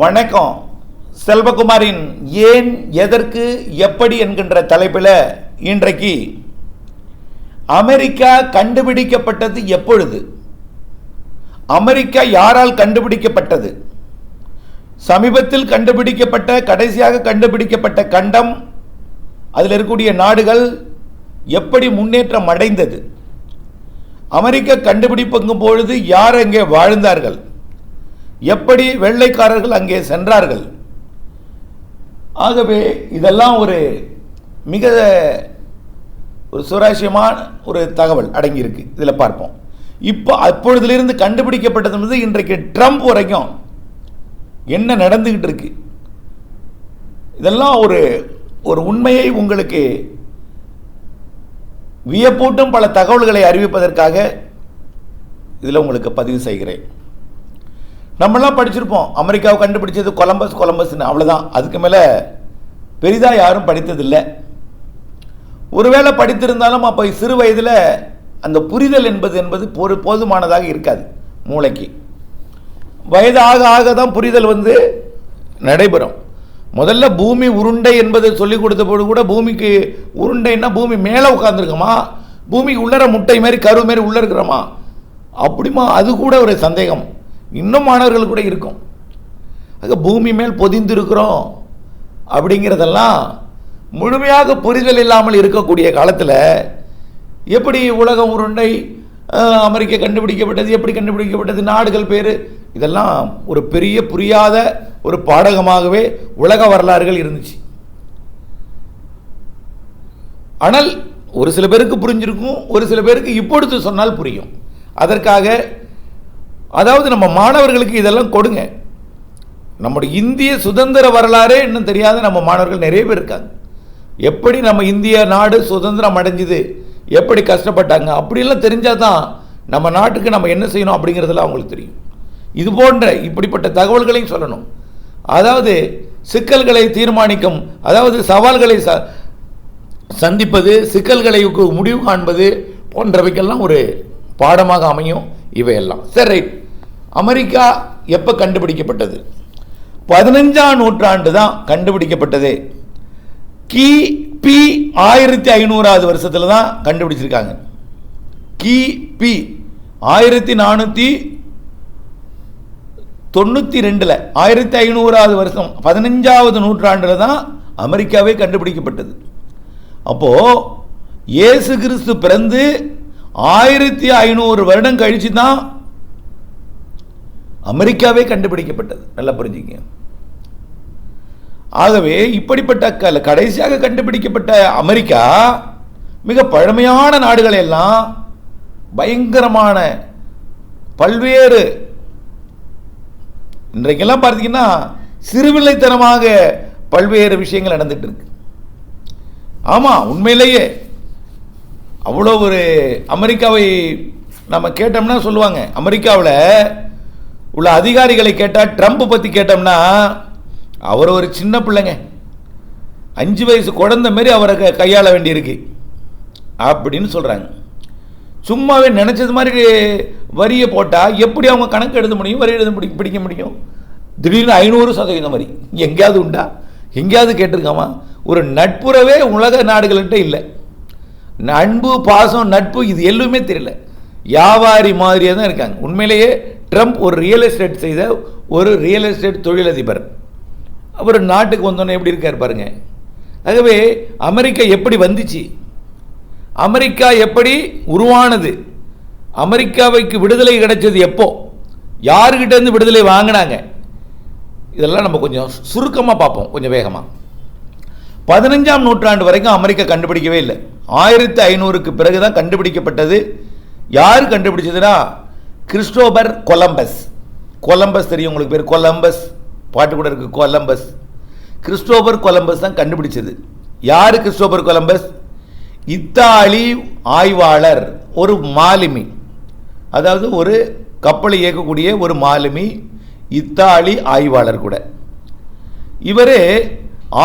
வணக்கம். செல்வகுமாரின் ஏன் எதற்கு எப்படி என்கின்ற தலைப்பில் இன்றைக்கு அமெரிக்கா கண்டுபிடிக்கப்பட்டது எப்பொழுது? அமெரிக்கா யாரால் கண்டுபிடிக்கப்பட்டது? சமீபத்தில் கண்டுபிடிக்கப்பட்ட கடைசியாக கண்டுபிடிக்கப்பட்ட கண்டம் அதில் இருக்கக்கூடிய நாடுகள் எப்படி முன்னேற்றம் அடைந்தது? அமெரிக்க கண்டுபிடிப்புங்கும் பொழுது யார் அங்கே வாழ்ந்தார்கள்? எப்படி வெள்ளைக்காரர்கள் அங்கே சென்றார்கள்? ஆகவே இதெல்லாம் ஒரு மிக ஒரு சுவாரஸ்யமான ஒரு தகவல் அடங்கியிருக்கு. இதில் பார்ப்போம். இப்போ அப்பொழுதிலிருந்து கண்டுபிடிக்கப்பட்டது வந்து இன்றைக்கு ட்ரம்ப் வரைக்கும் என்ன நடந்துக்கிட்டு இருக்கு? இதெல்லாம் ஒரு ஒரு உண்மையை உங்களுக்கு வியப்பூட்டும் பல தகவல்களை அறிவிப்பதற்காக இதில் உங்களுக்கு பதிவு செய்கிறேன். நம்மளாம் படிச்சிருப்போம். அமெரிக்காவை கண்டுபிடிச்சது கொலம்பஸ் கொலம்பஸ்னு. அவ்வளோதான் அதுக்கு மேலே பெரிதாக யாரும் படித்ததில்லை. ஒருவேளை படித்திருந்தாலும் அப்போ சிறு வயதில் அந்த புரிதல் என்பது என்பது பொரு போதுமானதாக இருக்காது மூளைக்கு. வயது ஆக ஆக தான் புரிதல் வந்து நடைபெறும். முதல்ல பூமி உருண்டை என்பதை சொல்லிக் கொடுத்தபோது கூட பூமிக்கு உருண்டைன்னா பூமி மேலே உட்காந்துருக்கோமா பூமிக்கு உள்ளர முட்டை மாதிரி கரு மாதிரி உள்ளே இருக்கிறோமா? அப்படிமா? அது கூட ஒரு சந்தேகம். இன்னும் மாணவர்கள் கூட இருக்கும். ஆக பூமி மேல் பொதிந்திருக்கிறோம் அப்படிங்கிறதெல்லாம் முழுமையாக புரிதல் இல்லாமல் இருக்கக்கூடிய காலத்தில் எப்படி உலகம் உருண்டை அமெரிக்க அமெரிக்கா கண்டுபிடிக்கப்பட்டது எப்படி கண்டுபிடிக்கப்பட்டது நாடுகள் பேர் இதெல்லாம் ஒரு பெரிய புரியாத ஒரு பாடகமாகவே உலக வரலாறுகள் இருந்துச்சு. ஆனால் ஒரு சில பேருக்கு புரிஞ்சிருக்கும் ஒரு சில பேருக்கு இப்பொழுது சொன்னால் புரியும். அதற்காக அதாவது நம்ம மாணவர்களுக்கு இதெல்லாம் கொடுங்க. நம்முடைய இந்திய சுதந்திர வரலாறே இன்னும் தெரியாத நம்ம மாணவர்கள் நிறைய பேர் இருக்காங்க. எப்படி நம்ம இந்திய நாடு சுதந்திரம் அடைஞ்சுது? எப்படி கஷ்டப்பட்டாங்க? அப்படிலாம் தெரிஞ்சால் தான் நம்ம நாட்டுக்கு நம்ம என்ன செய்யணும் அப்படிங்கிறதுலாம் அவங்களுக்கு தெரியும். இது போன்ற இப்படிப்பட்ட தகவல்களையும் சொல்லணும். அதாவது சிக்கல்களை தீர்மானிக்கும் அதாவது சவால்களை ச சந்திப்பது சிக்கல்களை முடிவு காண்பது போன்றவைக்கெல்லாம் ஒரு பாடமாக அமையும். இவையெல்லாம். சரி ரைட் அமெரிக்கா எப்போ கண்டுபிடிக்கப்பட்டது? பதினஞ்சாம் நூற்றாண்டு தான் கண்டுபிடிக்கப்பட்டதே. கிபி ஆயிரத்தி ஐநூறாவது வருஷத்தில் தான் கண்டுபிடிச்சிருக்காங்க. கிபி ஆயிரத்தி நானூற்றி தொண்ணூற்றி ரெண்டில் ஆயிரத்தி ஐநூறாவது வருஷம் பதினஞ்சாவது நூற்றாண்டில் தான் அமெரிக்காவே கண்டுபிடிக்கப்பட்டது. அப்போது இயேசு கிறிஸ்து பிறந்து ஆயிரத்தி ஐநூறு வருடம் கழிச்சு தான் அமெரிக்காவே கண்டுபிடிக்கப்பட்டது. நல்லா புரிஞ்சுங்க. ஆகவே இப்படிப்பட்ட க கடைசியாக கண்டுபிடிக்கப்பட்ட அமெரிக்கா மிக பழமையான நாடுகள் எல்லாம் பயங்கரமான பல்வேறு இன்றைக்கெல்லாம் பார்த்தீங்கன்னா சிறுவில்லைத்தனமாக பல்வேறு விஷயங்கள் நடந்துட்டு இருக்கு. ஆமாம் உண்மையிலேயே அவ்வளோ ஒரு அமெரிக்காவை நம்ம கேட்டோம்னா சொல்லுவாங்க. அமெரிக்காவில் உள்ள அதிகாரிகளை கேட்டால் ட்ரம்ப் பற்றி கேட்டோம்னா அவர் ஒரு சின்ன பிள்ளைங்க. அஞ்சு வயசு குழந்த மாரி அவரை க- கையாள வேண்டியிருக்கு. அப்படின்னு சொல்கிறாங்க சும்மாவே நினச்சது மாதிரி வரியை போட்டால் எப்படி அவங்க கணக்கு எழுத முடியும் வரி எழுத முடியும் பிடிக்க முடியும்? திடீர்னு ஐநூறு சதவீதம் வரி. எங்கேயாவது உண்டா? எங்கேயாவது கேட்டிருக்காமா? ஒரு நட்புறவே உலக நாடுகள்கிட்ட இல்லை. அன்பு பாசம் நட்பு இது எல்லாமே தெரியல. வியாபாரி மாதிரியே தான் இருக்காங்க. உண்மையிலேயே ட்ரம்ப் ஒரு ரியல் எஸ்டேட் செய்த ஒரு ரியல் எஸ்டேட் தொழிலதிபர். அவர் நாட்டுக்கு வந்தோன்னே எப்படி இருக்கார் பாருங்க. ஆகவே அமெரிக்கா எப்படி வந்துச்சு? அமெரிக்கா எப்படி உருவானது? அமெரிக்காவுக்கு விடுதலை கிடைச்சது எப்போ? யாருக்கிட்டேருந்து விடுதலை வாங்கினாங்க? இதெல்லாம் நம்ம கொஞ்சம் சுருக்கமாக பார்ப்போம் கொஞ்சம் வேகமாக பதினஞ்சாம் நூற்றாண்டு வரைக்கும் அமெரிக்கா கண்டுபிடிக்கவே இல்லை. ஆயிரத்தி ஐநூறுக்கு பிறகு தான் கண்டுபிடிக்கப்பட்டது. யார் கண்டுபிடிச்சதுன்னா கிறிஸ்டோபர் கொலம்பஸ். கொலம்பஸ் தெரியும் உங்களுக்கு பேர்? கொலம்பஸ். பாட்டு கூட இருக்குது கொலம்பஸ். கிறிஸ்டோபர் கொலம்பஸ் தான் கண்டுபிடிச்சது. யார் கிறிஸ்டோபர் கொலம்பஸ்? இத்தாலி ஆய்வாளர் ஒரு மாலுமி. அதாவது ஒரு கப்பலை இயக்கக்கூடிய ஒரு மாலுமி இத்தாலி ஆய்வாளர் கூட. இவர்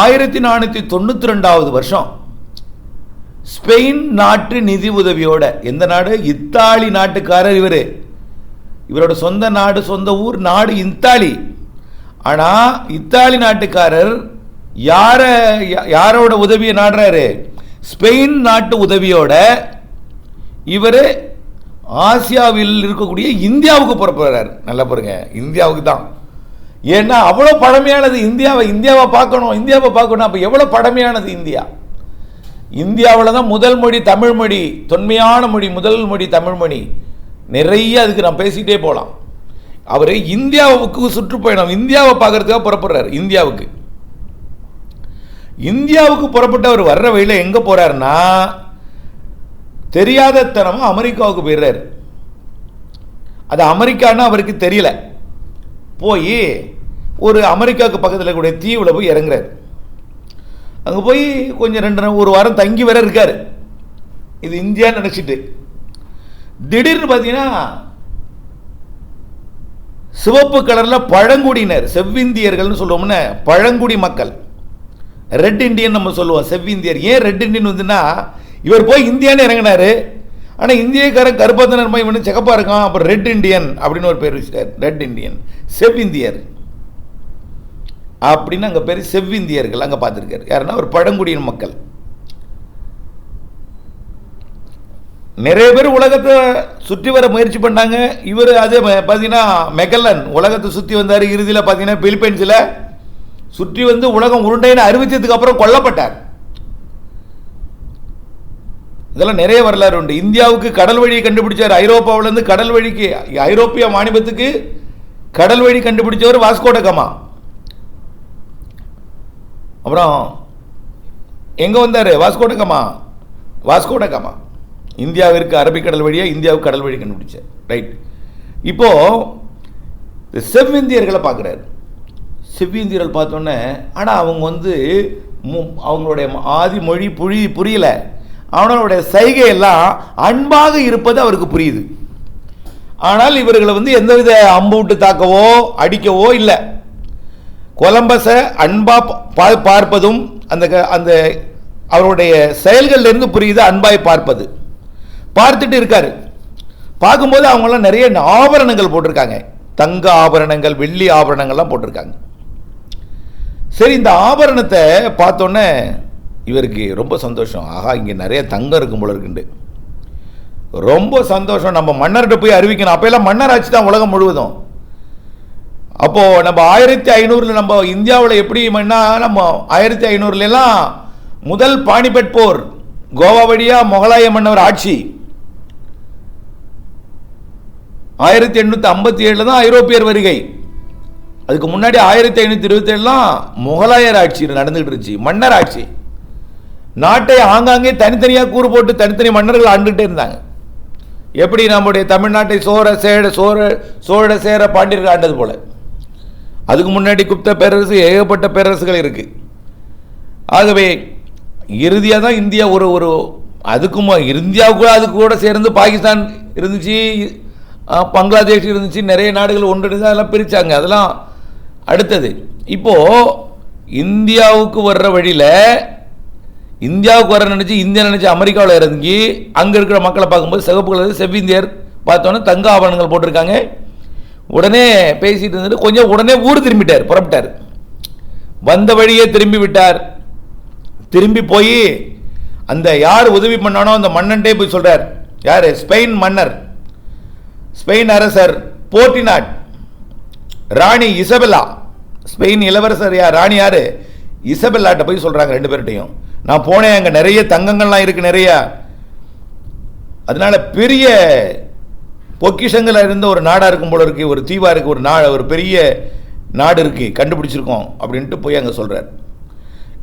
ஆயிரத்தி நானூற்றி தொண்ணூற்றி ரெண்டாவது வருஷம். ஸ்பெயின் நாட்டு நிதி உதவியோட. எந்த நாடு? இத்தாலி நாட்டுக்காரர் இவர். இவரோட சொந்த நாடு சொந்த ஊர் நாடு இத்தாலி. ஆனால் இத்தாலி நாட்டுக்காரர் யாரை யா- யாரோட உதவியை நாடுறாரு? ஸ்பெயின் நாட்டு உதவியோட இவர் ஆசியாவில் இருக்கக்கூடிய இந்தியாவுக்கு புறப்படுறார். நல்லா பாருங்க இந்தியாவுக்கு தான். ஏன்னா அவ்வளோ பழமையானது இந்தியாவை இந்தியாவை பார்க்கணும் இந்தியாவை பார்க்கணும். அப்போ எவ்வளோ பழமையானது இந்தியா? இந்தியாவில் தான் முதல் மொழி தமிழ் மொழி தொன்மையான மொழி முதல் மொழி தமிழ் மொழி. நிறைய அதுக்கு நான் பேசிக்கிட்டே போகலாம் அவர் இந்தியாவுக்கு சுற்றுப்பயணம் இந்தியாவை பார்க்கறதுக்காக புறப்படுறாரு இந்தியாவுக்கு. இந்தியாவுக்கு புறப்பட்டு அவர் வர்ற வழியில் எங்கே போகிறாருன்னா தெரியாத தனமா அமெரிக்காவுக்கு போயிடுறாரு. அது அமெரிக்கான்னு அவருக்கு தெரியல. போய் ஒரு அமெரிக்காவுக்கு பக்கத்தில் கூடிய தீவில் போய் இறங்குறாரு. அங்கே போய் கொஞ்சம் ரெண்டு நாள் ஒரு வாரம் தங்கி வர இருக்கார். இது இந்தியான்னு நினச்சிட்டு. திடீர்னு பார்த்தீங்கன்னா சிவப்பு கலரில் பழங்குடியினர் செவ்விந்தியர்கள்னு சொல்லுவோம்னா பழங்குடி மக்கள். ரெட் இண்டியன் நம்ம சொல்லுவோம் செவ்விந்தியர். ஏன் ரெட் இண்டியன் வந்துன்னா இவர் போய் இந்தியான்னு இறங்கினார். ஆனால் இந்தியக்காரன் கருப்பாத்தனர் மாதிரி இவனு சிகப்பாக இருக்கான் அப்புறம் ரெட் இண்டியன் அப்படின்னு ஒரு பேர் வச்சுட்டார். ரெட் இண்டியன் செவ்விந்தியர். அப்படின்னு அங்கே பேர் செவ்விந்தியர்கள் அங்கே பார்த்துருக்காரு. யாருன்னா ஒரு பழங்குடியின மக்கள். நிறைய பேர் உலகத்தை சுற்றி வர முயற்சி பண்ணாங்க. இவர் அதே ம- பார்த்தீங்கன்னா மெகல்லன் உலகத்தை சுற்றி வந்தார். இறுதியில் பார்த்தீங்கன்னா பிலிப்பைன்ஸில் சுற்றி வந்து உலகம் உருண்டைன்னு அறிவித்ததுக்கு அப்புறம் கொல்லப்பட்டார். இதெல்லாம் நிறைய வரலாறு உண்டு. இந்தியாவுக்கு கடல் வழியை கண்டுபிடிச்சார். ஐரோப்பாவிலேருந்து கடல் வழிக்கு ஐரோப்பிய மாநிலத்துக்கு கடல் வழி கண்டுபிடிச்சவர் வாஸ்கோடகமா அப்புறம் எங்கே வந்தார்? வாஸ்கோடகமா வாஸ்கோடகமா இந்தியாவிற்கு அரபிக்கடல் வழியாக இந்தியாவுக்கு கடல் வழி கண்டுபிடிச்சார் ரைட் இப்போது செவ்விந்தியர்களை பார்க்குறாரு. செவ்விந்தியர்கள் பார்த்தோன்னே ஆனால் அவங்க வந்து மு- அவங்களுடைய ஆதி மொழி புரி புரியல. அவங்களுடைய சைகையெல்லாம் அன்பாக இருப்பது அவருக்கு புரியுது. ஆனால் இவர்களை வந்து எந்தவித அம்பு விட்டு தாக்கவோ அடிக்கவோ இல்லை. கொலம்பஸை அன்பா பா- பார்ப்பதும் அந்த க- அந்த அவருடைய செயல்கள்லேருந்து புரியுது அன்பாய் பார்ப்பது. பார்த்துட்டு இருக்கார். பார்க்கும்போது அவங்களாம் நிறைய ஆபரணங்கள் போட்டிருக்காங்க. தங்க ஆபரணங்கள் வெள்ளி ஆபரணங்கள்லாம் போட்டிருக்காங்க. சரி இந்த ஆபரணத்தை பார்த்தோன்னே இவருக்கு ரொம்ப சந்தோஷம். ஆகா இங்கே நிறைய தங்கம் இருக்கும் போல இருக்குண்டு. ரொம்ப சந்தோஷம். நம்ம மன்னர்கிட்ட போய் அறிவிக்கணும். அப்போல்லாம் மன்னர் ஆட்சி தான் உலகம் முழுவதும். அப்போ நம்ம ஆயிரத்தி ஐநூறுல நம்ம இந்தியாவில் எப்படி நம்ம ஆயிரத்தி ஐநூறுலாம் முதல் பானிபட் போர் கோவா வழியா முகலாய மன்னர் ஆட்சி. ஆயிரத்தி எண்ணூற்றி ஐம்பத்தி ஏழில் தான் ஐரோப்பியர் வருகை. அதுக்கு முன்னாடி ஆயிரத்தி ஐநூற்றி இருபத்தி ஏழுலாம் முகலாயர் ஆட்சி நடந்துகிட்டு இருந்துச்சு மன்னர் ஆட்சி. நாட்டை ஆங்காங்கே தனித்தனியாக கூறு போட்டு தனித்தனி மன்னர்கள் ஆண்டுகிட்டே இருந்தாங்க. எப்படி நம்முடைய தமிழ்நாட்டை சோர சேட சோர சோழ சேர பாண்டியர்கள் ஆண்டது போல. அதுக்கு முன்னாடி குப்த பேரரசு ஏகப்பட்ட பேரரசுகள் இருக்கு. ஆகவே இறுதியாக தான் இந்தியா ஒரு ஒரு அதுக்கும் இந்தியாவுக்கு அதுக்கு கூட சேர்ந்து பாகிஸ்தான் இருந்துச்சு பங்களாதேஷ் இருந்துச்சு நிறைய நாடுகள் ஒன்றிணைந்து அதெல்லாம் பிரித்தாங்க அதெல்லாம் அடுத்தது. இப்போது இந்தியாவுக்கு வர்ற வழியில் இந்தியாவுக்கு வர நினச்சி இந்தியா நினச்சி அமெரிக்காவில் இறங்கி அங்கே இருக்கிற மக்களை பார்க்கும்போது சிவப்பு கலர் செவ்விந்தியர் பார்த்தோன்னே தங்க ஆபரணங்கள் போட்டிருக்காங்க. உடனே பேசிட்டு இருந்துட்டு கொஞ்சம் உடனே ஊர் திரும்பிட்டார் புறப்பட்டார். வந்த வழியே திரும்பி விட்டார். திரும்பி போய் அந்த யார் உதவி பண்ணானோ அந்த மன்னன்ட்டே போய் சொல்கிறார் யார்? ஸ்பெயின் மன்னர். ஸ்பெயின் அரசர் போர்ட்டினாட் ராணி இசபெல்லா. ஸ்பெயின் இளவரசர் யார் ராணி யார்? இசபெல்லாட்ட போய் சொல்கிறாங்க ரெண்டு பேர்கிட்டையும். நான் போனேன் அங்கே நிறைய தங்கங்கள்லாம் இருக்குது நிறைய. அதனால் பெரிய பொக்கிஷங்கள் இருந்த ஒரு நாடாக இருக்கும் போல இருக்குது ஒரு தீவா இருக்குது ஒரு நா ஒரு பெரிய நாடு இருக்குது கண்டுபிடிச்சிருக்கோம் அப்படின்ட்டு போய் அங்கே சொல்கிறார்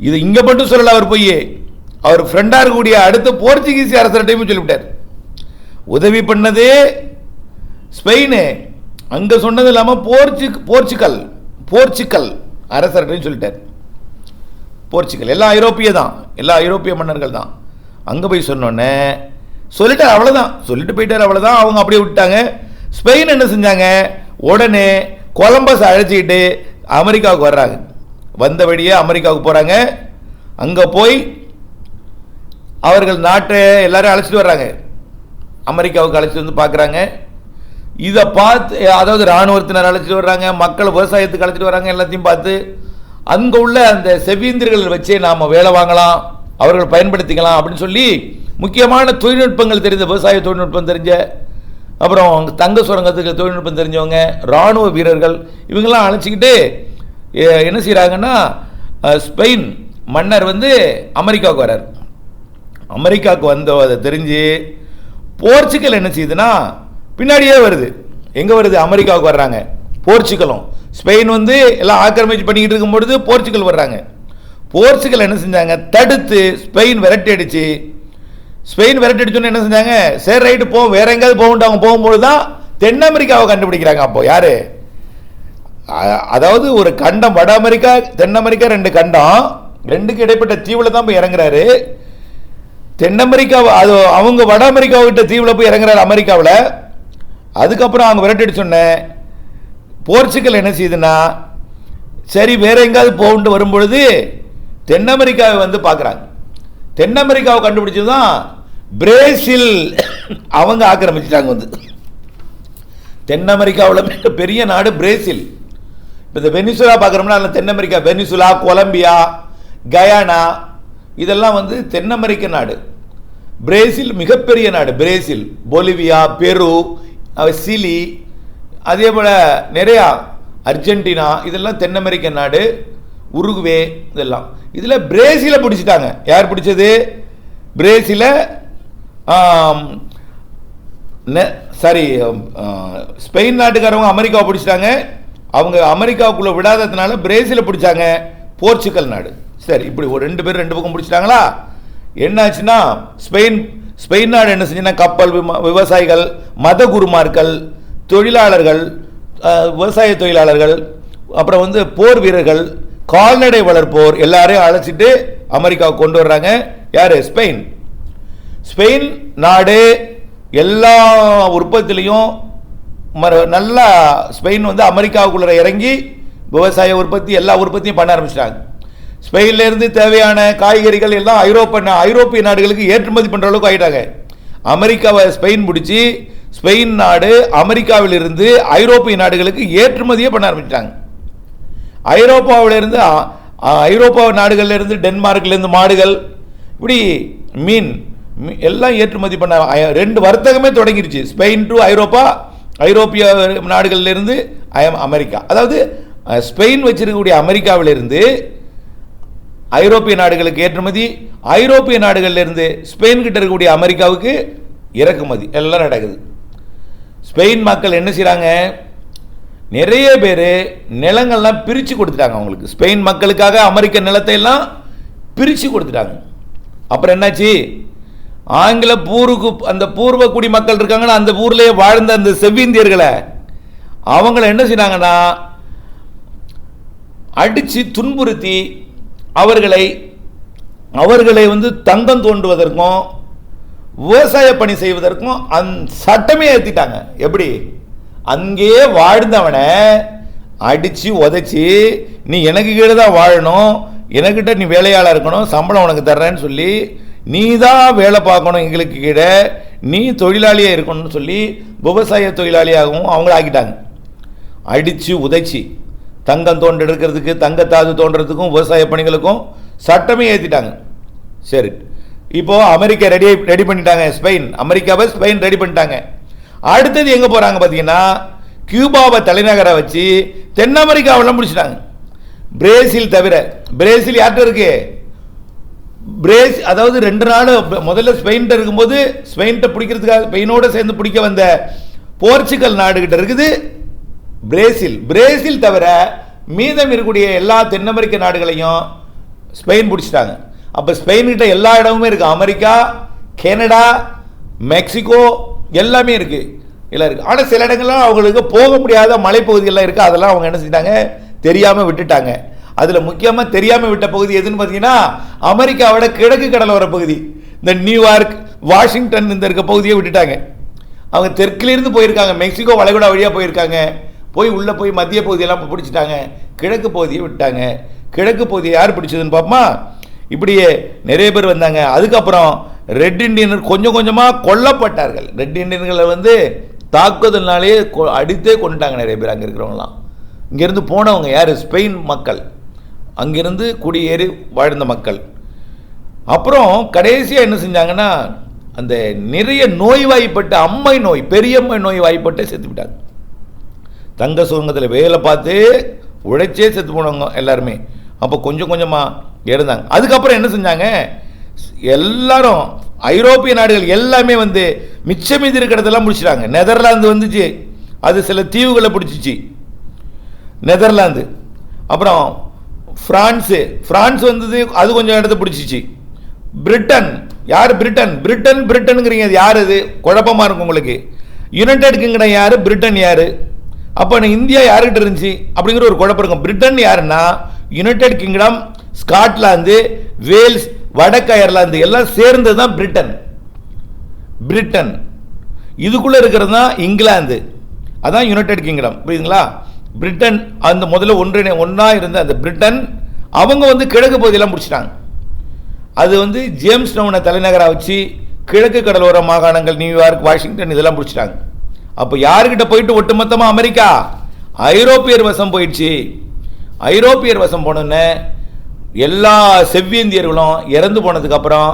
இது இங்கே மட்டும் சொல்லலை அவர் போய் அவர் ஃப்ரெண்டாக இருக்கக்கூடிய அடுத்த போர்ச்சுகீஸ் அரசர்கிட்டையும் சொல்லிவிட்டார். உதவி பண்ணதே ஸ்பெயின். அங்கே சொன்னது இல்லாமல் போர்ச்சு போர்ச்சுக்கல் போர்ச்சுக்கல் அரசர்கிட்டையும் சொல்லிட்டார். போர்ச்சுக்கல் எல்லாம் ஐரோப்பிய தான் எல்லா ஐரோப்பிய மன்னர்கள் தான். அங்கே போய் சொன்னோன்னே சொல்லிட்டார் அவ்வளோதான் சொல்லிட்டு போயிட்டார் அவ்வளோதான் அவங்க அப்படியே விட்டாங்க ஸ்பெயின் என்ன செஞ்சாங்க? உடனே கொலம்பஸ் அழைச்சிக்கிட்டு அமெரிக்காவுக்கு வர்றாங்க. வந்த வழியே அமெரிக்காவுக்கு போகிறாங்க அங்கே போய் அவர்கள் நாட்டை எல்லாரும் அழைச்சிட்டு வர்றாங்க. அமெரிக்காவுக்கு அழைச்சிட்டு வந்து பார்க்குறாங்க. இதை பார்த்து அதாவது இராணுவத்தினர் அழைச்சிட்டு வர்றாங்க. மக்கள் விவசாயத்துக்கு அழைச்சிட்டு வர்றாங்க எல்லாத்தையும் பார்த்து. அங்கே உள்ள அந்த செவ்வீந்திரர்கள் வச்சே நாம் வேலை வாங்கலாம். அவர்கள் பயன்படுத்திக்கலாம் அப்படின்னு சொல்லி முக்கியமான தொழில்நுட்பங்கள் தெரிந்த விவசாய தொழில்நுட்பம் தெரிஞ்ச அப்புறம் தங்க சுரங்கத்துக்கு தொழில்நுட்பம் தெரிஞ்சவங்க இராணுவ வீரர்கள் இவங்கெல்லாம் அழைச்சிக்கிட்டு என்ன செய்கிறாங்கன்னா ஸ்பெயின் மன்னர் வந்து அமெரிக்காவுக்கு வரார் அமெரிக்காவுக்கு வந்த அதை தெரிஞ்சு போர்ச்சுகல் என்ன செய்யுதுன்னா பின்னாடியே வருது. எங்கே வருது? அமெரிக்காவுக்கு வர்றாங்க. போர்ச்சுகலும். ஸ்பெயின் வந்து எல்லாம் ஆக்கிரமிச்சு பண்ணிக்கிட்டு இருக்கும் பொழுது போர்ச்சுகல் வர்றாங்க. போர்ச்சுகல் என்ன செஞ்சாங்க? தடுத்து ஸ்பெயின் விரட்டி அடித்து ஸ்பெயின் விரட்டி அடிச்சோன்னு என்ன செஞ்சாங்க? சரி ரைட்டு போ. வேற எங்கேயாவது போகும்ட்டு அவங்க போகும்போது தான் தென் அமெரிக்காவை கண்டுபிடிக்கிறாங்க அப்போ. யாரு? அதாவது ஒரு கண்டம் வட அமெரிக்கா தென் அமெரிக்கா ரெண்டு கண்டம். ரெண்டுக்கு இடைப்பட்ட தீவில் தான் போய் இறங்குறாரு. தென் அமெரிக்கா அது அவங்க வட அமெரிக்கா கிட்ட தீவில் போய் இறங்குறாரு அமெரிக்காவில். அதுக்கப்புறம் அவங்க விரட்டி சொன்னேன் போர்ச்சுகல் என்ன செய்யுதுன்னா சரி வேற எங்காவது போகுண்டு வரும்பொழுது தென் அமெரிக்காவை வந்து பார்க்குறாங்க. தென் அமெரிக்காவை கண்டுபிடிச்சது தான் பிரேசில் அவங்க ஆக்கிரமிச்சிட்டாங்க வந்து. தென் அமெரிக்காவில் மிக பெரிய நாடு பிரேசில். இப்போ இந்த வெனிசுலா பார்க்குறோம்னா அதில் தென் அமெரிக்கா வெனிசுலா கொலம்பியா கயானா இதெல்லாம் வந்து தென் அமெரிக்க நாடு. பிரேசில் மிகப்பெரிய நாடு பிரேசில். பொலிவியா பெரு சிலி அதே போல் நிறையா அர்ஜென்டினா இதெல்லாம் தென் அமெரிக்க நாடு உருகுவே இதெல்லாம். இதில் பிரேசிலை பிடிச்சிட்டாங்க. யார் பிடிச்சது? பிரேசிலை சாரி ஸ்பெயின் நாட்டுக்காரவங்க அமெரிக்காவை பிடிச்சிட்டாங்க. அவங்க அமெரிக்காவுக்குள்ள விடாததுனால பிரேசிலை பிடிச்சாங்க போர்ச்சுக்கல் நாடு. சரி இப்படி ஒரு ரெண்டு பேர் ரெண்டு பக்கம் பிடிச்சிட்டாங்களா? என்னாச்சுன்னா ஸ்பெயின் ஸ்பெயின் நாடு என்ன செஞ்சுன்னா கப்பல் விம- விவசாயிகள் மத குருமார்கள் தொழிலாளர்கள் விவசாய தொழிலாளர்கள் அப்புறம் வந்து போர் வீரர்கள் கால்நடை வளர்ப்போர் எல்லாரையும் அழைச்சிட்டு அமெரிக்காவுக்கு கொண்டு வர்றாங்க. யார்? ஸ்பெயின். ஸ்பெயின் நாடு எல்லா உற்பத்திலையும் நல்லா ஸ்பெயின் வந்து அமெரிக்காவுக்குள்ளே இறங்கி விவசாய உற்பத்தி எல்லா உற்பத்தியும் பண்ண ஆரம்பிச்சிட்டாங்க. ஸ்பெயின்லேருந்து தேவையான காய்கறிகள் எல்லாம் ஐரோப்பா ஐரோப்பிய நாடுகளுக்கு ஏற்றுமதி பண்ணுற அளவுக்கு ஆகிட்டாங்க அமெரிக்காவை ஸ்பெயின் பிடிச்சி ஸ்பெயின் நாடு அமெரிக்காவிலிருந்து ஐரோப்பிய நாடுகளுக்கு ஏற்றுமதியே பண்ண ஆரம்பிச்சிட்டாங்க. ஐரோப்பாவிலிருந்து ஐரோப்பா நாடுகள்லேருந்து டென்மார்க்லேருந்து மாடுகள் இப்படி மீன் எல்லாம் ஏற்றுமதி பண்ண ரெண்டு வர்த்தகமே தொடங்கிருச்சு. ஸ்பெயின் டு ஐரோப்பா ஐரோப்பிய நாடுகள்லேருந்து அமெரிக்கா. அதாவது ஸ்பெயின் வச்சிருக்கக்கூடிய அமெரிக்காவிலிருந்து ஐரோப்பிய நாடுகளுக்கு ஏற்றுமதி ஐரோப்பிய நாடுகள்லேருந்து ஸ்பெயின் கிட்ட இருக்கக்கூடிய அமெரிக்காவுக்கு இறக்குமதி. எல்லாம் நடக்குது. ஸ்பெயின் மக்கள் என்ன செய்கிறாங்க நிறைய பேர் நிலங்கள்லாம் பிரித்து கொடுத்துட்டாங்க அவங்களுக்கு. ஸ்பெயின் மக்களுக்காக அமெரிக்க நிலத்தை எல்லாம் பிரித்து கொடுத்துட்டாங்க. அப்புறம் என்னாச்சு? ஆங்கில பூருக்கு அந்த பூர்வ குடி மக்கள் இருக்காங்கன்னா அந்த ஊர்லேயே வாழ்ந்த அந்த செவ்விந்தியர்களை அவங்கள என்ன செய்றாங்கன்னா அடித்து துன்புறுத்தி அவர்களை அவர்களை வந்து தங்கம் தோண்டுவதற்கும் விவசாய பணி செய்வதற்கும் அந் சட்டமே ஏற்றிட்டாங்க எப்படி? அங்கேயே வாழ்ந்தவனை அடித்து உதைச்சி நீ எனக்கு கீழே தான் வாழணும் எனக்கிட்ட நீ வேலையாளாக இருக்கணும் சம்பளம் உனக்கு தர்றேன்னு சொல்லி நீ தான் வேலை பார்க்கணும் எங்களுக்கு கீழே. நீ தொழிலாளியாக இருக்கணும்னு சொல்லி விவசாய தொழிலாளியாகவும் அவங்கள ஆக்கிட்டாங்க. அடித்து உதைச்சி. தங்கம் தோண்ட எடுக்கிறதுக்கு தங்கத்தாது தோன்றதுக்கும் விவசாய பணிகளுக்கும் சட்டமே ஏற்றிட்டாங்க சரி. இப்போ அமெரிக்கா ரெடி ரெடி பண்ணிட்டாங்க ஸ்பெயின். அமெரிக்காவை ஸ்பெயின் ரெடி பண்ணிட்டாங்க. அடுத்தது எங்கே போகிறாங்க பார்த்தீங்கன்னா கியூபாவை தலைநகரை வச்சு தென் அமெரிக்காவெல்லாம் முடிச்சிட்டாங்க. பிரேசில் தவிர பிரேசில் யார்கிட்ட இருக்குது பிரேஸ் அதாவது ரெண்டு நாள் முதல்ல ஸ்பெயின்கிட்ட இருக்கும்போது ஸ்பெயின்கிட்ட பிடிக்கிறதுக்காக ஸ்பெயினோட சேர்ந்து பிடிக்க வந்த போர்ச்சுகல் நாடுகிட்ட இருக்குது பிரேசில். பிரேசில் தவிர மீதம் இருக்கக்கூடிய எல்லா தென் அமெரிக்க நாடுகளையும் ஸ்பெயின் பிடிச்சிட்டாங்க. அப்போ ஸ்பெயின்கிட்ட எல்லா இடமுமே இருக்குது அமெரிக்கா கெனடா மெக்சிகோ எல்லாமே இருக்குது எல்லாம் இருக்குது ஆனால் சில இடங்கள்லாம் அவங்களுக்கு போக முடியாத மலைப்பகுதிகள்லாம் இருக்குது அதெல்லாம் அவங்க என்ன செஞ்சிட்டாங்க? தெரியாமல் விட்டுட்டாங்க. அதில் முக்கியமாக தெரியாமல் விட்ட பகுதி எதுன்னு பார்த்தீங்கன்னா அமெரிக்காவோட கிழக்கு கடலோர பகுதி. இந்த நியூயார்க் வாஷிங்டன் இந்த இருக்க பகுதியை விட்டுட்டாங்க. அவங்க தெற்கிலிருந்து போயிருக்காங்க. மெக்சிகோ வளைகுடா வழியாக போயிருக்காங்க. போய் உள்ளே போய் மத்திய பகுதியெல்லாம் பிடிச்சிட்டாங்க. கிழக்கு பகுதியை விட்டாங்க கிழக்கு பகுதியை யார் பிடிச்சதுன்னு பார்ப்போமா இப்படியே நிறைய பேர் வந்தாங்க. அதுக்கப்புறம் ரெட் இண்டியனர் கொஞ்சம் கொஞ்சமாக கொல்லப்பட்டார்கள். ரெட் இண்டியன்களை வந்து தாக்குதல்னாலே கொ- அடித்தே கொண்டுட்டாங்க நிறைய பேர் அங்கே இருக்கிறவங்களாம் இங்கேருந்து போனவங்க யார்? ஸ்பெயின் மக்கள். அங்கிருந்து குடியேறி வாழ்ந்த மக்கள். அப்புறம் கடைசியாக என்ன செஞ்சாங்கன்னா அந்த நிறைய நோய்வாய்ப்பட்ட அம்மை நோய் பெரியம்மை நோய் வாய்ப்பட்டு செத்து விட்டாங்க. தங்க சுரங்கத்தில் வேலை பார்த்து உழைச்சே செத்து போனவங்க எல்லாருமே. அப்போ கொஞ்சம் கொஞ்சமாக இருந்தாங்க அதுக்கப்புறம் என்ன செஞ்சாங்க? எல்லாரும் ஐரோப்பிய நாடுகள் எல்லாமே வந்து மிச்சம் மீதி இருக்கிறதெல்லாம் முடிச்சிட்டாங்க. நெதர்லாந்து வந்துச்சு. அது சில தீவுகளை பிடிச்சிச்சு. நெதர்லாந்து. அப்புறம் பிரான்ஸு பிரான்ஸ் வந்தது அது கொஞ்சம் இடத்த பிடிச்சிச்சு. பிரிட்டன். யார் பிரிட்டன்? பிரிட்டன் பிரிட்டனுங்கிறீங்க. அது யார் அது? குழப்பமா இருக்கும் உங்களுக்கு. யுனைடெட் கிங்டம் யார்? பிரிட்டன் யார்? அப்போ இந்தியா யாருக்கிட்ட இருந்துச்சு? அப்படிங்கிற ஒரு குழப்பம் இருக்கும். பிரிட்டன் யாருன்னா யுனைடெட் கிங்டம் ஸ்காட்லாந்து வேல்ஸ் வடக்கு அயர்லாந்து எல்லாம் சேர்ந்தது தான் பிரிட்டன். பிரிட்டன். இதுக்குள்ளே இருக்கிறது தான் இங்கிலாந்து. அதான் யுனைடெட் கிங்டம். புரியுதுங்களா? பிரிட்டன் அந்த முதல்ல ஒன்றிணை ஒன்றா இருந்த அந்த பிரிட்டன் அவங்க வந்து கிழக்கு பகுதியெல்லாம் பிடிச்சிட்டாங்க. அது வந்து ஜேம்ஸ் டவுனை தலைநகராக வச்சு கிழக்கு கடலோர மாகாணங்கள் நியூயார்க் வாஷிங்டன் இதெல்லாம் பிடிச்சிட்டாங்க. அப்போ யாருக்கிட்ட போயிட்டு ஒட்டுமொத்தமாக அமெரிக்கா? ஐரோப்பியர் வசம் போயிடுச்சு. ஐரோப்பியர் வசம் போனோன்னே எல்லா செவ்வியந்தியர்களும் இறந்து போனதுக்கப்புறம்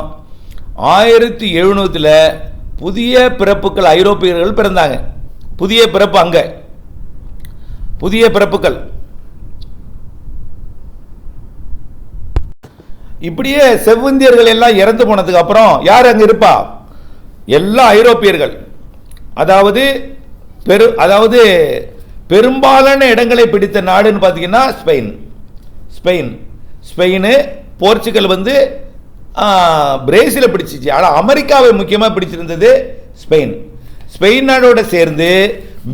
ஆயிரத்தி எழுநூற்றில் புதிய பிறப்புகள் ஐரோப்பியர்கள் பிறந்தாங்க. புதிய பிறப்பு அங்கே. புதிய பிறப்புகள். இப்படியே செவ்வந்தியர்கள் எல்லாம் இறந்து போனதுக்கு அப்புறம் யார் அங்க இருப்பா? எல்லா ஐரோப்பியர்கள். அதாவது பெரு அதாவது பெரும்பாலான இடங்களை பிடித்த நாடுன்னு பார்த்தீங்கன்னா ஸ்பெயின். ஸ்பெயின். ஸ்பெயின் போர்ச்சுகல் வந்து பிரேசிலை பிடிச்சிச்சு. ஆனால் அமெரிக்காவை முக்கியமாக பிடிச்சிருந்தது ஸ்பெயின். ஸ்பெயின் நாடோட சேர்ந்து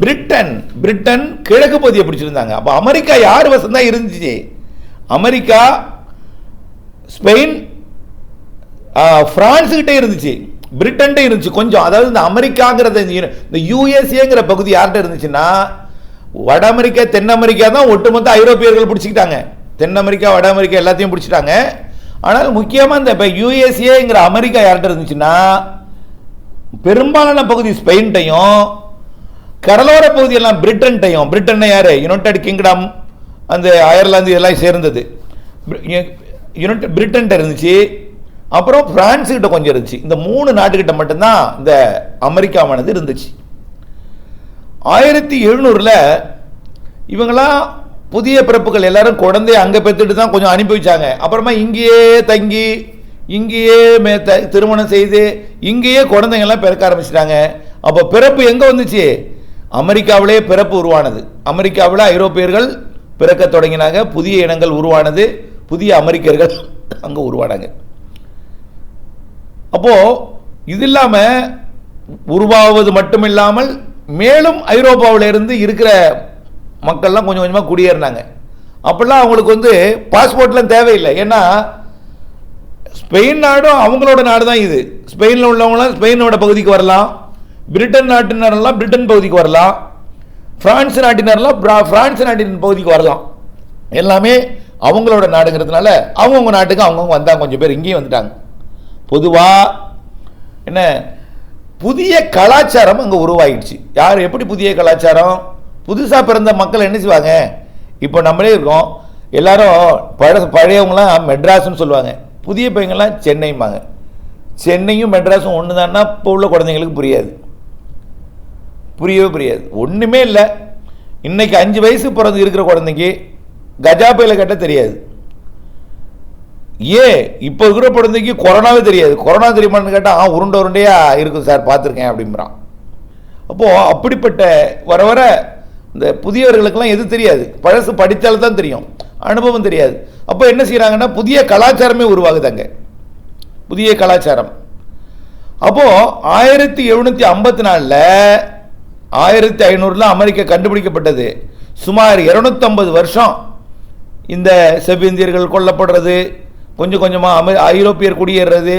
பிரிட்டன் பிரிட்டன் கிழக்கு பகுதியை பிடிச்சிருந்தாங்க. அப்போ அமெரிக்கா யார் வசம் தான் இருந்துச்சு? அமெரிக்கா ஸ்பெயின் ஃப்ரான்ஸுக்கிட்டே பிரான்ஸ் கிட்டே இருந்துச்சு. பிரிட்டன்ட்டே இருந்துச்சு கொஞ்சம். அதாவது இந்த அமெரிக்காங்கிறத இந்த யூஎஸ்ஏங்கிற பகுதி யார்கிட்ட இருந்துச்சுன்னா வட அமெரிக்கா தென் அமெரிக்கா தான் ஒட்டுமொத்த ஐரோப்பியர்கள் பிடிச்சிக்கிட்டாங்க. தென் அமெரிக்கா வட அமெரிக்கா எல்லாத்தையும் பிடிச்சிட்டாங்க. ஆனால் முக்கியமாக இந்த இப்போ யூஎஸ்ஏங்கிற அமெரிக்கா யார்கிட்ட இருந்துச்சுன்னா பெரும்பாலான பகுதி ஸ்பெயின்ட்டையும் கடலோர பகுதியெல்லாம் பிரிட்டன்ட்டையும் பிரிட்டன் யார்? யுனைடெட் கிங்டம் அந்த அயர்லாந்து இதெல்லாம் சேர்ந்தது. யுனைடெட் பிரிட்டன்ட்ட இருந்துச்சு. அப்புறம் பிரான்ஸுக்கிட்ட கொஞ்சம் இருந்துச்சு. இந்த மூணு நாட்டுக்கிட்ட மட்டும்தான் இந்த அமெரிக்காவானது இருந்துச்சு. ஆயிரத்தி எழுநூறில் இவங்களாம் புதிய பிறப்புகள் எல்லாரும் குழந்தைய அங்கே பெற்றுட்டு தான் கொஞ்சம் அனுப்பி வச்சாங்க அப்புறமா இங்கேயே தங்கி இங்கேயே மே த- திருமணம் செய்து இங்கேயே குழந்தைங்கள்லாம் பிறக்க ஆரம்பிச்சிட்டாங்க. அப்போ பிறப்பு எங்கே வந்துச்சு? அமெரிக்காவிலே பிறப்பு உருவானது. அமெரிக்காவில் ஐரோப்பியர்கள் பிறக்க தொடங்கினாங்க. புதிய இனங்கள் உருவானது. புதிய அமெரிக்கர்கள் அங்கே உருவானாங்க. அப்போது இது இல்லாமல் உருவாவது மட்டும் இல்லாமல் மேலும் ஐரோப்பாவில் இருந்து இருக்கிற மக்கள்லாம் கொஞ்சம் கொஞ்சமாக குடியேறினாங்க. அப்போல்லாம் அவங்களுக்கு வந்து பாஸ்போர்ட்லாம் தேவையில்லை. ஏன்னா ஸ்பெயின் நாடும் அவங்களோட நாடு தான் இது. ஸ்பெயினில் உள்ளவங்களாம் ஸ்பெயினோட பகுதிக்கு வரலாம். பிரிட்டன் நாட்டினரெல்லாம் பிரிட்டன் பகுதிக்கு வரலாம். பிரான்ஸ் நாட்டினரெல்லாம் பிரா- பிரான்ஸ் நாட்டின் பகுதிக்கு வரலாம். எல்லாமே அவங்களோட நாடுங்கிறதுனால அவங்கவுங்க நாட்டுக்கு அவங்கவுங்க வந்தாங்க. கொஞ்சம் பேர் இங்கேயும் வந்துட்டாங்க. பொதுவாக என்ன புதிய கலாச்சாரம் அங்கே உருவாயிடுச்சு. யார் எப்படி புதிய கலாச்சாரம்? புதுசாக பிறந்த மக்கள் என்ன செய்வாங்க? இப்போ நம்மளே இருக்கோம். எல்லாரும் பழ பழையவங்களாம் மெட்ராஸ்னு சொல்லுவாங்க. புதிய பையங்கள்லாம் சென்னைம்பாங்க. சென்னையும் மெட்ராஸும் ஒன்று தான்னா இப்போ உள்ள குழந்தைங்களுக்கு புரியாது. புரியவே புரியாது. ஒன்றுமே இல்லை. இன்னைக்கு அஞ்சு வயசு பிறந்து இருக்கிற குழந்தைக்கு கஜா புயலை கட்ட தெரியாது. ஏன்? இப்போ இருக்கிற குழந்தைக்கு கொரோனாவே தெரியாது. கொரோனா தெரியுமான்னு கேட்டால் ஆ உருண்டை உருண்டையாக இருக்கும் சார் பார்த்துருக்கேன் அப்படிங்கிறான் அப்போது அப்படிப்பட்ட வர வர இந்த புதியவர்களுக்கெல்லாம் எது தெரியாது. பழசு படித்தால் தான் தெரியும். அனுபவம் தெரியாது. அப்போ என்ன செய்கிறாங்கன்னா புதிய கலாச்சாரமே உருவாகுது அங்கே. புதிய கலாச்சாரம். அப்போது ஆயிரத்தி எழுநூற்றி ஐம்பத்தி நாலில் ஆயிரத்தி ஐநூறுல அமெரிக்கா கண்டுபிடிக்கப்பட்டது. சுமார் 250 வருஷம் இந்த செவ்விந்தியர்கள் கொல்லப்படுறது கொஞ்சம் கொஞ்சமாக அமெ ஐரோப்பியர் குடியேறது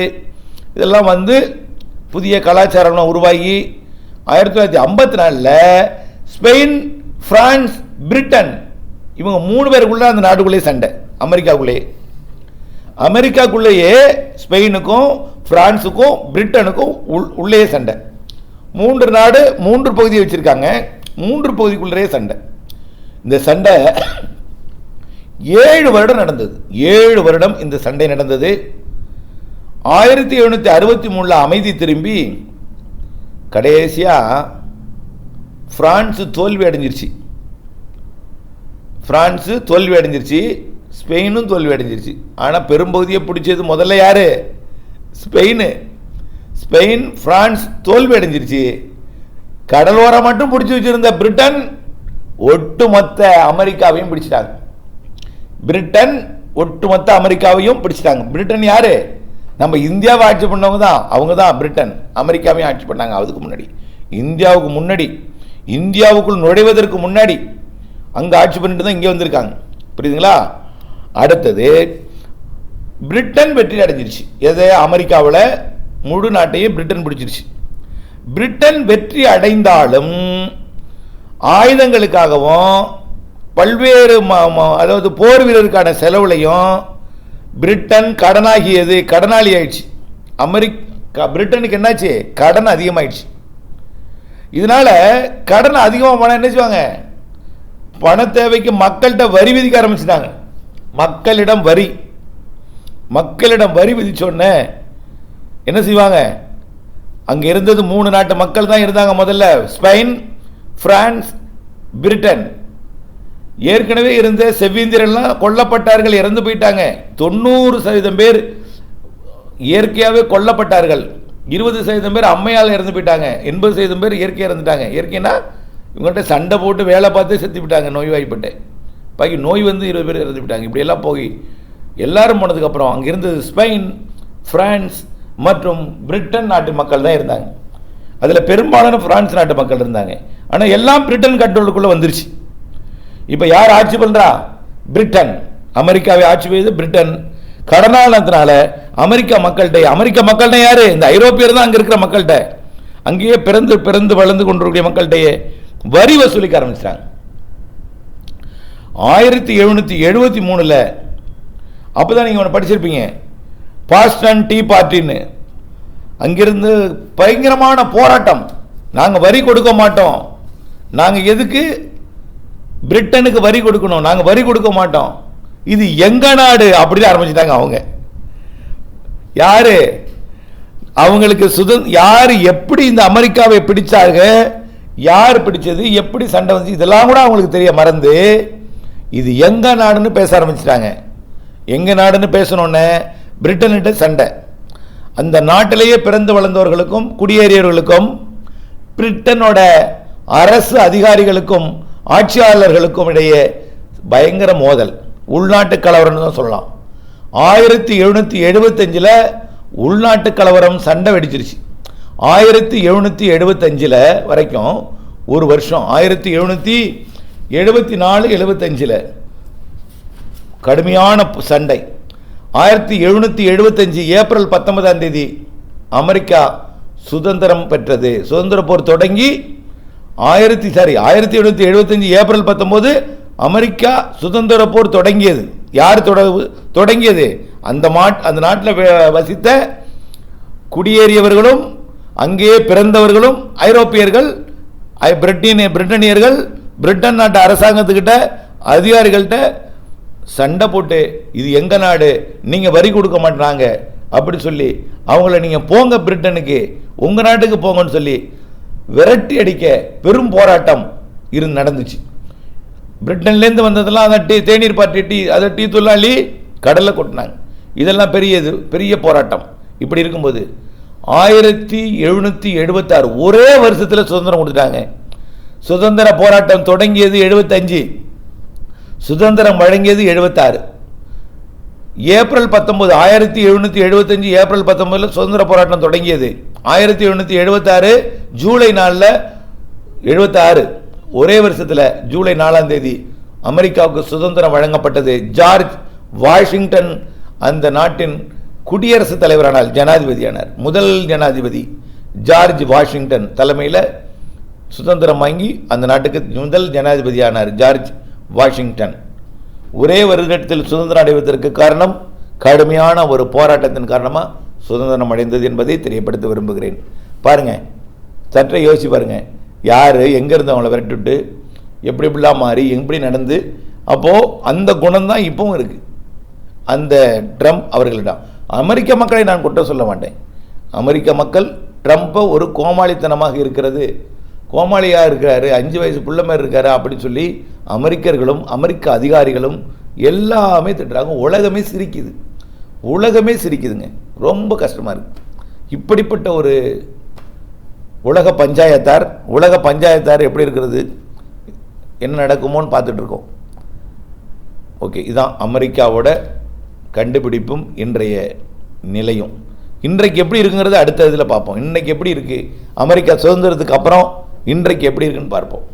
இதெல்லாம் வந்து புதிய கலாச்சாரம் உருவாகி ஆயிரத்தி தொள்ளாயிரத்தி ஐம்பத்தி நாலில் ஸ்பெயின் பிரான்ஸ் பிரிட்டன் இவங்க மூணு பேருக்குள்ளே அந்த நாட்டுக்குள்ளேயே சண்டை அமெரிக்காக்குள்ளேயே அமெரிக்காக்குள்ளேயே ஸ்பெயினுக்கும் பிரான்ஸுக்கும் பிரிட்டனுக்கும் உள் உள்ளே சண்டை. மூன்று நாடு மூன்று பகுதியை வச்சுருக்காங்க. மூன்று பகுதிக்குள்ளே சண்டை. இந்த சண்டை ஏழு வருடம் நடந்தது. ஏழு வருடம் இந்த சண்டை நடந்தது. ஆயிரத்தி எழுநூற்றி அறுபத்தி மூணில் அமைதி திரும்பி கடைசியாக ஃப்ரான்ஸு தோல்வி அடைஞ்சிருச்சு. ஃப்ரான்ஸு தோல்வி அடைஞ்சிருச்சு ஸ்பெயினும் தோல்வி அடைஞ்சிருச்சு. ஆனால் பெரும்பகுதியை பிடிச்சது முதல்ல யார்? ஸ்பெயின். ஸ்பெயின் பிரான்ஸ் தோல்வி அடைஞ்சிருச்சு கடலோரம் மட்டும் பிடிச்சி வச்சிருந்த பிரிட்டன் ஒட்டுமொத்த அமெரிக்காவையும் பிடிச்சிட்டாங்க. பிரிட்டன் ஒட்டுமொத்த அமெரிக்காவையும் பிடிச்சிட்டாங்க. பிரிட்டன் யாரு? நம்ம இந்தியாவை ஆட்சி பண்ணவங்க தான். அவங்க தான் பிரிட்டன். அமெரிக்காவையும் ஆட்சி பண்ணாங்க அதுக்கு முன்னாடி. இந்தியாவுக்கு முன்னாடி. இந்தியாவுக்குள் நுழைவதற்கு முன்னாடி அங்கே ஆட்சி பண்ணிட்டு தான் இங்கே வந்திருக்காங்க. புரியுதுங்களா? அடுத்தது பிரிட்டன் வெற்றி அடைஞ்சிருச்சு. எது? அமெரிக்காவில் முழு நாட்டையே பிரிட்டன் பிடிச்சிருச்சு. பிரிட்டன் வெற்றி அடைந்தாலும் ஆயுதங்களுக்காகவும் பல்வேறு அதாவது போர் வீரருக்கான செலவுலையும் பிரிட்டன் கடனாகியது கடனாளி ஆயிடுச்சு. அமெரிக்கா பிரிட்டனுக்கு என்னாச்சு? கடன் அதிகமாயிடுச்சு. இதனால கடன் அதிகமாக போனால் என்ன செய்வாங்க? பண தேவைக்கு மக்கள்கிட்ட வரி விதிக்க ஆரம்பிச்சிட்டாங்க. மக்களிடம் வரி. மக்களிடம் வரி விதிச்ச என்ன செய்வாங்க? அங்கே இருந்தது மூணு நாட்டு மக்கள் தான் இருந்தாங்க முதல்ல. Spain France Britain. ஏற்கனவே இருந்த செவ்விந்திரெல்லாம் கொல்லப்பட்டார்கள் இறந்து போயிட்டாங்க. தொண்ணூறு சதவீதம் பேர் இயற்கையாகவே கொல்லப்பட்டார்கள். இருபது சதவீதம் பேர் அம்மையால் இறந்து போயிட்டாங்க. எண்பது சதவீதம் பேர் இயற்கையாக இறந்துட்டாங்க. இயற்கைனா இவங்கள்ட்ட சண்டை போட்டு வேலை பார்த்து செத்து விட்டாங்க நோய்வாய்ப்பட்டு. பாக்கி நோய் வந்து இருபது பேர் இறந்து விட்டாங்க இப்படியெல்லாம் போய் எல்லாரும் போனதுக்கப்புறம் அங்கே இருந்தது ஸ்பெயின் பிரான்ஸ் மற்றும் பிரிட்டன் நாட்டு மக்கள் தான் இருந்தாங்க. அதில் பெரும்பாலான பிரான்ஸ் நாட்டு மக்கள் இருந்தாங்க. ஆனால் எல்லாம் பிரிட்டன் கண்ட்ரோலுக்குள்ளே வந்துருச்சு. இப்போ யார் ஆட்சி பண்ணுறா பிரிட்டன். அமெரிக்காவை ஆட்சி செய்து பிரிட்டன். கடனாளத்தினால அமெரிக்கா மக்கள்கிட்ட அமெரிக்க மக்கள்கிட்ட யாரு? இந்த ஐரோப்பியர் தான் அங்க இருக்கிற மக்கள்கிட்ட. அங்கேயே பிறந்து பிறந்து வளர்ந்து கொண்டிருக்கிற மக்கள்கிட்டயே வரி வசூலிக்க ஆரம்பிச்சிட்டாங்க. ஆயிரத்தி எழுநூத்தி எழுபத்தி மூணுல அப்பதான் நீங்க ஒன்று படிச்சிருப்பீங்க. பாஸ்டன் டீ பார்ட்டின்னு. அங்கிருந்து பயங்கரமான போராட்டம். நாங்கள் வரி கொடுக்க மாட்டோம். நாங்கள் எதுக்கு? பிரிட்டனுக்கு வரி கொடுக்கணும். நாங்கள் வரி கொடுக்க மாட்டோம். இது எங்கள் நாடு? அப்படின்னு ஆரம்பிச்சிட்டாங்க அவங்க. யார்? அவங்களுக்கு சுதந் யார் எப்படி இந்த அமெரிக்காவை பிடிச்சாங்க? யார் பிடிச்சது? எப்படி சண்டை வந்துச்சு இதெல்லாம் கூட அவங்களுக்கு தெரிய மறந்து இது எங்கள் நாடுன்னு பேச ஆரம்பிச்சிட்டாங்க. எங்கள் நாடுன்னு பேசணுன்னே பிரிட்டன்கிட்ட சண்டை. அந்த நாட்டிலேயே பிறந்து வளர்ந்தவர்களுக்கும் குடியேறியவர்களுக்கும் பிரிட்டனோட அரசு அதிகாரிகளுக்கும் ஆட்சியாளர்களுக்கும் இடையே பயங்கர மோதல். உள்நாட்டு கலவரம்னு தான் சொல்லலாம். ஆயிரத்தி எழுநூற்றி எழுபத்தஞ்சில் உள்நாட்டு கலவரம் சண்டை வெடிச்சிருச்சு. ஆயிரத்தி எழுநூற்றி எழுபத்தஞ்சில் வரைக்கும் ஒரு வருஷம் ஆயிரத்தி எழுநூற்றி எழுபத்தி நாலு எழுபத்தஞ்சில் கடுமையான சண்டை. ஆயிரத்தி எழுநூற்றி எழுபத்தஞ்சு ஏப்ரல் பத்தொன்பதாம் தேதி அமெரிக்கா சுதந்திரம் பெற்றது. சுதந்திர போர் தொடங்கி ஆயிரத்தி சாரி ஆயிரத்தி எழுநூற்றி எழுபத்தஞ்சு ஏப்ரல் பத்தொம்போது அமெரிக்கா சுதந்திர போர் தொடங்கியது. யார் தொட தொடங்கியது? அந்த மாட் அந்த நாட்டில் வசித்த குடியேறியவர்களும் அங்கேயே பிறந்தவர்களும் ஐரோப்பியர்கள் ஐ- பிரிட்டனியர்கள் பிரிட்டன் நாட்டு அரசாங்கத்துக்கிட்ட அதிகாரிகள்கிட்ட சண்டை போட்டு இது எங்க நாடு? நீங்க வரி கொடுக்க மாட்டாங்க அப்படி சொல்லி அவங்கள நீங்க போங்க பிரிட்டனுக்கு உங்க நாட்டுக்கு போங்கன்னு சொல்லி விரட்டி அடிக்க பெரும் போராட்டம் இருந்து நடந்துச்சு. பிரிட்டன்லேருந்து வந்ததெல்லாம் அதை டீ தேநீர் பாட்டி டீ அதை டீ தொழிலாளி கடலில் கொட்டினாங்க. இதெல்லாம் பெரிய இது பெரிய போராட்டம். இப்படி இருக்கும்போது ஆயிரத்தி எழுநூற்றி எழுபத்தாறு ஒரே வருஷத்தில் சுதந்திரம் கொடுத்துட்டாங்க. சுதந்திர போராட்டம் தொடங்கியது எழுபத்தஞ்சு சுதந்திரம் வழங்கியது எழுபத்தாறு. ஏப்ரல் பத்தொன்பது ஆயிரத்தி எழுநூற்றி எழுபத்தஞ்சு ஏப்ரல் பத்தொன்பதில் சுதந்திர போராட்டம் தொடங்கியது. ஆயிரத்தி எழுநூற்றி எழுபத்தாறு ஜூலை நாலில் எழுபத்தாறு. ஒரே வருஷத்தில் ஜூலை நாலாம் தேதி அமெரிக்காவுக்கு சுதந்திரம் வழங்கப்பட்டது. ஜார்ஜ் வாஷிங்டன் அந்த நாட்டின் குடியரசுத் தலைவரானார் ஜனாதிபதியானார். முதல் ஜனாதிபதி ஜார்ஜ் வாஷிங்டன் தலைமையில் சுதந்திரம் வாங்கி அந்த நாட்டுக்கு முதல் ஜனாதிபதியானார் ஜார்ஜ். வாஷிங்டன். ஒரே வருடத்தில் சுதந்திரம் அடைவதற்கு காரணம் கடுமையான ஒரு போராட்டத்தின் காரணமாக சுதந்திரம் அடைந்தது என்பதை தெரியப்படுத்த விரும்புகிறேன். பாருங்கள் சற்றை யோசிச்சு பாருங்க. யார் எங்கேருந்து அவங்கள விரட்டுட்டு எப்படி இப்படிலாம் மாறி எப்படி நடந்து அப்போது அந்த குணம்தான் இப்போவும் இப்பவும் இருக்குது அந்த ட்ரம்ப் அவர்களிடம். அமெரிக்க மக்களை நான் குற்றம் சொல்ல மாட்டேன். அமெரிக்க மக்கள் ட்ரம்ப்பை ஒரு கோமாளித்தனமாக இருக்கிறது. கோமாளியாக இருக்கிறாரு அஞ்சு வயசு புள்ள மாதிரி இருக்காரு அப்படின்னு சொல்லி அமெரிக்கர்களும் அமெரிக்க அதிகாரிகளும் எல்லாமே திட்டுறாங்க. உலகமே சிரிக்குது. உலகமே சிரிக்குதுங்க. ரொம்ப கஷ்டமாக இருக்கு. இப்படிப்பட்ட ஒரு உலக பஞ்சாயத்தார் உலக பஞ்சாயத்தார் எப்படி இருக்கிறது? என்ன நடக்குமோன்னு பார்த்துட்ருக்கோம் ஓகே இதுதான் அமெரிக்காவோட கண்டுபிடிப்பும் இன்றைய நிலையும். இன்றைக்கு எப்படி இருக்குங்கிறது அடுத்த இதில் பார்ப்போம். இன்றைக்கு எப்படி இருக்குது அமெரிக்கா சுதந்திரத்துக்கு அப்புறம் இன்றைக்கு எப்படி இருக்குன்னு பார்ப்போம்.